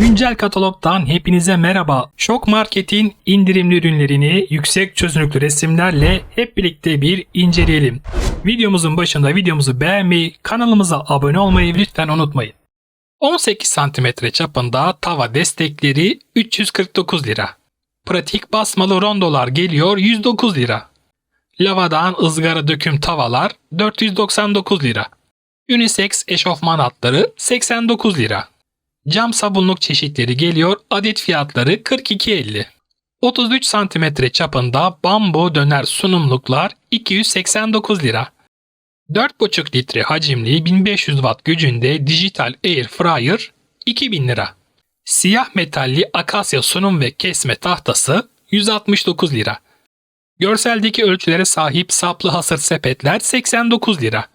Güncel katalogdan hepinize merhaba. Şok Market'in indirimli ürünlerini yüksek çözünürlüklü resimlerle hep birlikte bir inceleyelim. Videomuzun başında videomuzu beğenmeyi, kanalımıza abone olmayı lütfen unutmayın. 18 cm çapında tava destekleri 349 lira. Pratik basmalı rondolar geliyor 109 lira. Lavadan ızgara döküm tavalar 499 lira. Unisex eşofman altları 89 lira. Cam sabunluk çeşitleri geliyor adet fiyatları 42.50. 33 cm çapında bambu döner sunumluklar 289 lira. 4,5 litre hacimli 1500 watt gücünde dijital air fryer 2000 lira. Siyah metalli akasya sunum ve kesme tahtası 169 lira. Görseldeki ölçülere sahip saplı hasır sepetler 89 lira.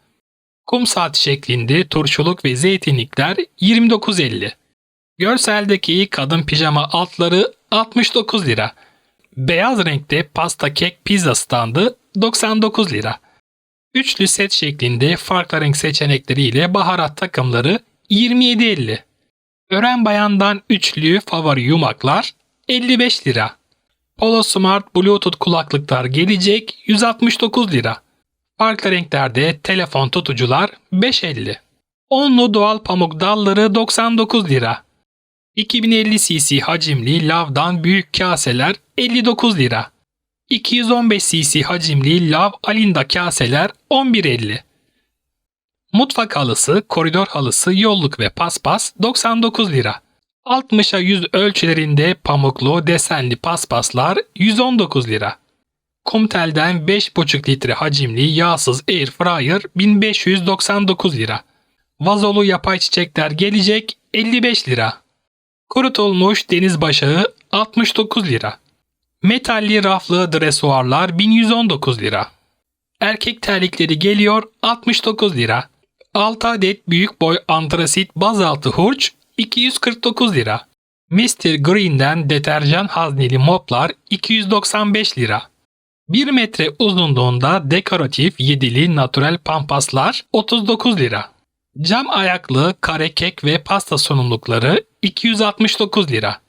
Kum saat şeklinde turşuluk ve zeytinlikler 29.50. Görseldeki kadın pijama altları 69 lira. Beyaz renkte pasta kek pizza standı 99 lira. Üçlü set şeklinde farklı renk seçenekleriyle baharat takımları 27.50. Ören bayandan üçlü favori yumaklar 55 lira. Polo Smart Bluetooth kulaklıklar gelecek 169 lira. Farklı renklerde telefon tutucular 5.50. Onlu doğal pamuk dalları 99 lira. 2050 cc hacimli lavdan büyük kaseler 59 lira. 215 cc hacimli lav alinda kaseler 11.50. Mutfak halısı, koridor halısı, yolluk ve paspas 99 lira. 60'a 100 ölçülerinde pamuklu desenli paspaslar 119 lira. Kumtel'den 5,5 litre hacimli yağsız air fryer 1599 lira. Vazolu yapay çiçekler gelecek 55 lira. Kurutulmuş deniz başağı 69 lira. Metalli raflı dresuarlar 1119 lira. Erkek terlikleri geliyor 69 lira. 6 adet büyük boy antrasit bazaltı hurç 249 lira. Mr. Green'den deterjan hazneli moplar 295 lira. 1 metre uzunluğunda dekoratif yedili natural pampaslar 39 lira. Cam ayaklı kare kek ve pasta sunumlukları 269 lira.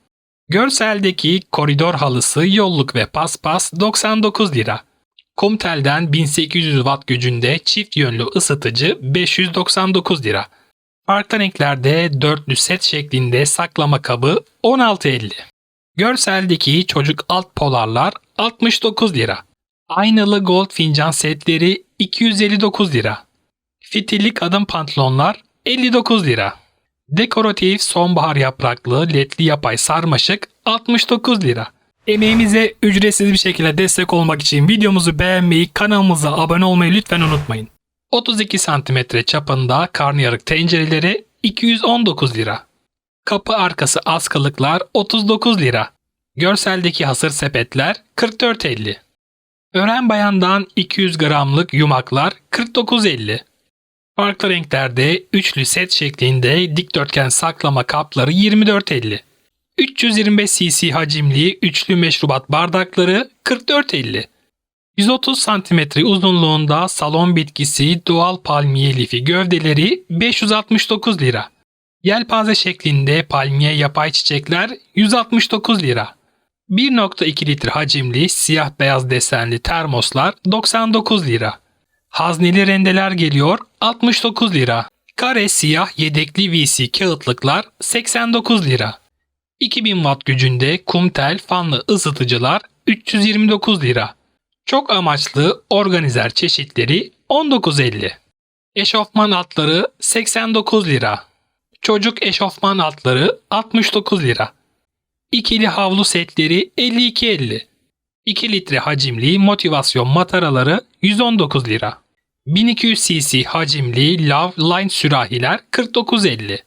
Görseldeki koridor halısı yolluk ve paspas 99 lira. Kumtel'den 1800 watt gücünde çift yönlü ısıtıcı 599 lira. Farklı renklerde dörtlü set şeklinde saklama kabı 16.50. Görseldeki çocuk alt polarlar 69 lira. Aynalı gold fincan setleri 259 lira. Fitilli kadın pantolonlar 59 lira. Dekoratif sonbahar yapraklı ledli yapay sarmaşık 69 lira. Emeğimize ücretsiz bir şekilde destek olmak için videomuzu beğenmeyi, kanalımıza abone olmayı lütfen unutmayın. 32 cm çapında karnıyarık tencereleri 219 lira. Kapı arkası askılıklar 39 lira. Görseldeki hasır sepetler 44.50. Ören bayandan 200 gramlık yumaklar 49.50. Farklı renklerde üçlü set şeklinde dikdörtgen saklama kapları 24.50. 325 cc hacimli üçlü meşrubat bardakları 44.50. 130 cm uzunluğunda salon bitkisi doğal palmiye lifi gövdeleri 569 lira. Yelpaze şeklinde palmiye yapay çiçekler 169 lira. 1.2 litre hacimli siyah beyaz desenli termoslar 99 lira. Hazneli rendeler geliyor 69 lira. Kare siyah yedekli VC kağıtlıklar 89 lira. 2000 watt gücünde kumtel fanlı ısıtıcılar 329 lira. Çok amaçlı organizer çeşitleri 19.50. Eşofman altları 89 lira. Çocuk eşofman altları 69 lira. İkili havlu setleri 52.50. 2 litre hacimli motivasyon mataraları 119 lira. 1200 cc hacimli Love Line sürahiler 49.50.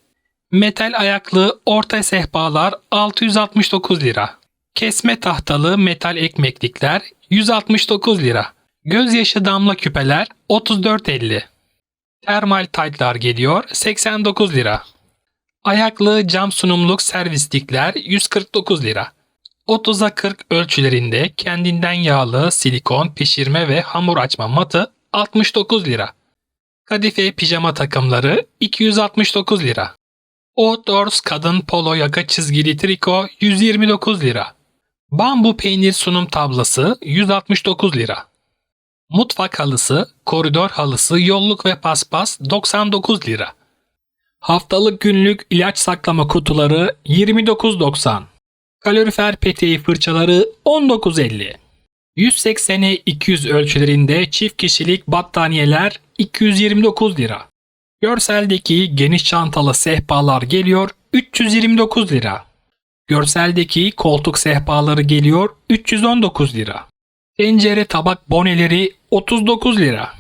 Metal ayaklı orta sehpalar 669 lira. Kesme tahtalı metal ekmeklikler 169 lira. Gözyaşı damla küpeler 34.50. Termal taytlar geliyor 89 lira. Ayaklı cam sunumluk servislikler 149 lira. 30'a 40 ölçülerinde kendinden yağlı silikon pişirme ve hamur açma matı 69 lira. Kadife pijama takımları 269 lira. Outdoors kadın polo yaka çizgili triko 129 lira. Bambu peynir sunum tablası 169 lira. Mutfak halısı, koridor halısı, yolluk ve paspas 99 lira. Haftalık günlük ilaç saklama kutuları 29.90. Kalorifer peteği fırçaları 19.50. 180'e 200 ölçülerinde çift kişilik battaniyeler 229 lira. Görseldeki geniş çantalı sehpalar geliyor 329 lira. Görseldeki koltuk sehpaları geliyor 319 lira. Tencere tabak boneleri 39 lira.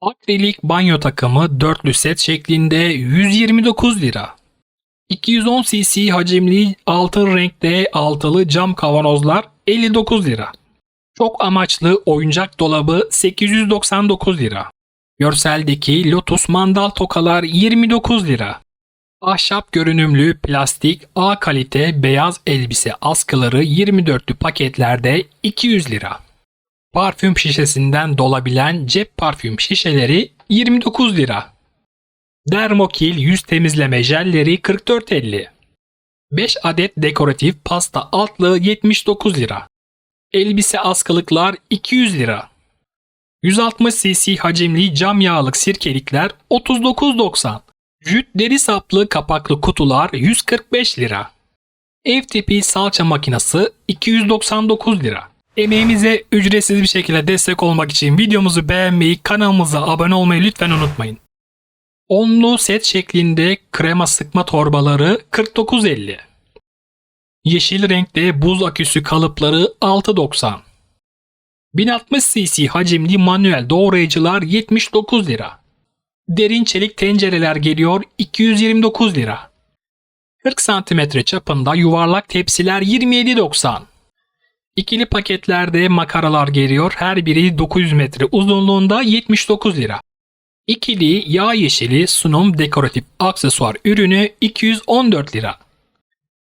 Akrilik banyo takımı dörtlü set şeklinde 129 lira. 210 cc hacimli altın renkte altılı cam kavanozlar 59 lira. Çok amaçlı oyuncak dolabı 899 lira. Görseldeki Lotus mandal tokalar 29 lira. Ahşap görünümlü plastik A kalite beyaz elbise askıları 24'lü paketlerde 200 lira. Parfüm şişesinden dolabilen cep parfüm şişeleri 29 lira. Dermokil yüz temizleme jelleri 44.50. 5 adet dekoratif pasta altlığı 79 lira. Elbise askılıklar 200 lira. 160 cc hacimli cam yağlık sirkelikler 39.90. Jüt deri saplı kapaklı kutular 145 lira. Ev tipi salça makinesi 299 lira. Emeğimize ücretsiz bir şekilde destek olmak için videomuzu beğenmeyi, kanalımıza abone olmayı lütfen unutmayın. Onlu set şeklinde krema sıkma torbaları 49.50. Yeşil renkte buz aküsü kalıpları 6.90. 1060 cc hacimli manuel doğrayıcılar 79 lira. Derin çelik tencereler geliyor 229 lira. 40 cm çapında yuvarlak tepsiler 27.90. İkili paketlerde makaralar geliyor. Her biri 900 metre uzunluğunda 79 lira. İkili yağ yeşili sunum dekoratif aksesuar ürünü 214 lira.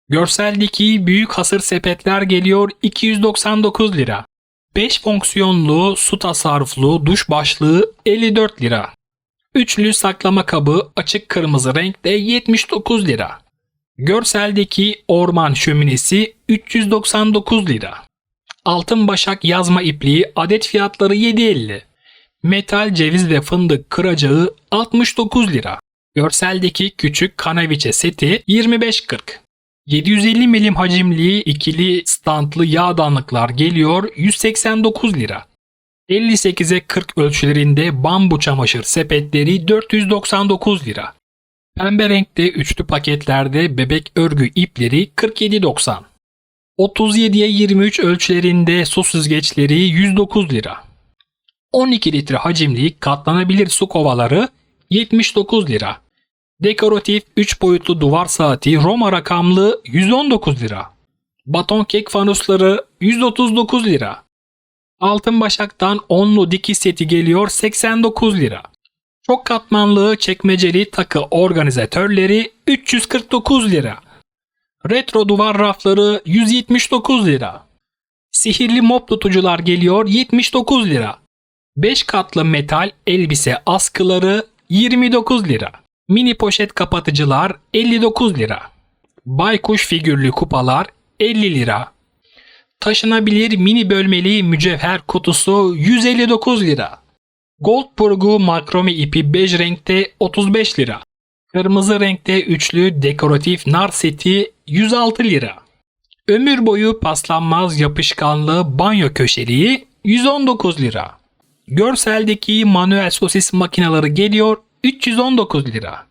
Görseldeki büyük hasır sepetler geliyor 299 lira. 5 fonksiyonlu su tasarruflu duş başlığı 54 lira. Üçlü saklama kabı açık kırmızı renkte 79 lira. Görseldeki orman şöminesi 399 lira. Altın başak yazma ipliği adet fiyatları 7.50. Metal ceviz ve fındık kıracağı 69 lira. Görseldeki küçük kanaviçe seti 25.40. 750 milim hacimli ikili standlı yağdanlıklar geliyor 189 lira. 58'e 40 ölçülerinde bambu çamaşır sepetleri 499 lira. Pembe renkte üçlü paketlerde bebek örgü ipleri 47.90. 37'ye 23 ölçülerinde su süzgeçleri 109 lira. 12 litre hacimli katlanabilir su kovaları 79 lira. Dekoratif 3 boyutlu duvar saati Roma rakamlı 119 lira. Baton kek fanusları 139 lira. Altın başaktan onlu dikiş seti geliyor 89 lira. Çok katmanlı çekmeceli takı organizatörleri 349 lira. Retro duvar rafları 179 lira. Sihirli mop tutucular geliyor 79 lira. 5 katlı metal elbise askıları 29 lira. Mini poşet kapatıcılar 59 lira. Baykuş figürlü kupalar 50 lira. Taşınabilir mini bölmeli mücevher kutusu 159 lira. Goldburgu makrome ipi bej renkte 35 lira. Kırmızı renkte üçlü dekoratif nar seti 106 lira. Ömür boyu paslanmaz yapışkanlı banyo köşeliği 119 lira. Görseldeki manuel sosis makineleri geliyor 319 lira.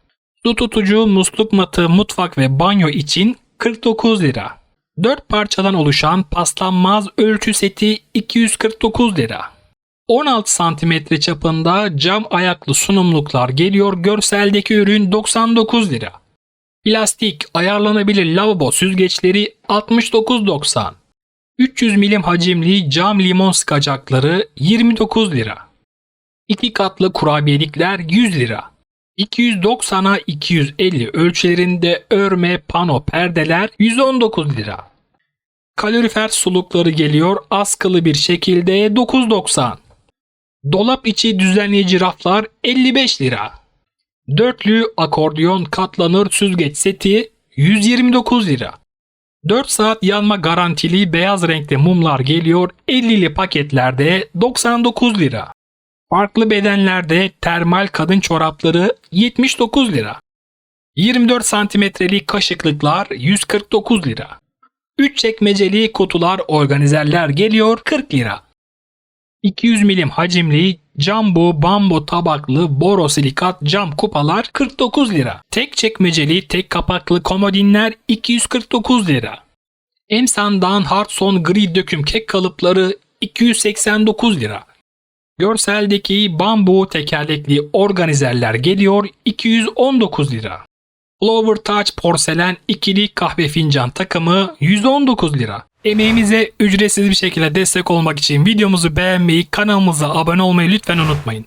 Su tutucu musluk matı mutfak ve banyo için 49 lira. 4 parçadan oluşan paslanmaz ölçü seti 249 lira. 16 cm çapında cam ayaklı sunumluklar geliyor görseldeki ürün 99 lira. Plastik ayarlanabilir lavabo süzgeçleri 69.90. 300 milim hacimli cam limon sıkacakları 29 lira. 2 katlı kurabiyelikler 100 lira. 290'a 250 ölçülerinde örme pano perdeler 119 lira. Kalorifer sulukları geliyor askılı bir şekilde 9.90. Dolap içi düzenleyici raflar 55 lira. Dörtlü akordiyon katlanır süzgeç seti 129 lira. 4 saat yanma garantili beyaz renkte mumlar geliyor 50'li paketlerde 99 lira. Farklı bedenlerde termal kadın çorapları 79 lira. 24 santimetrelik kaşıklıklar 149 lira. 3 çekmeceli kutular organizerler geliyor 40 lira. 200 milim hacimli Jumbo Bambo tabaklı borosilikat cam kupalar 49 lira. Tek çekmeceli tek kapaklı komodinler 249 lira. Emsan'dan Hardson gri döküm kek kalıpları 289 lira. Görseldeki bambu tekerlekli organizerler geliyor 219 lira. Flower Touch porselen ikili kahve fincan takımı 119 lira. Emeğimize ücretsiz bir şekilde destek olmak için videomuzu beğenmeyi, kanalımıza abone olmayı lütfen unutmayın.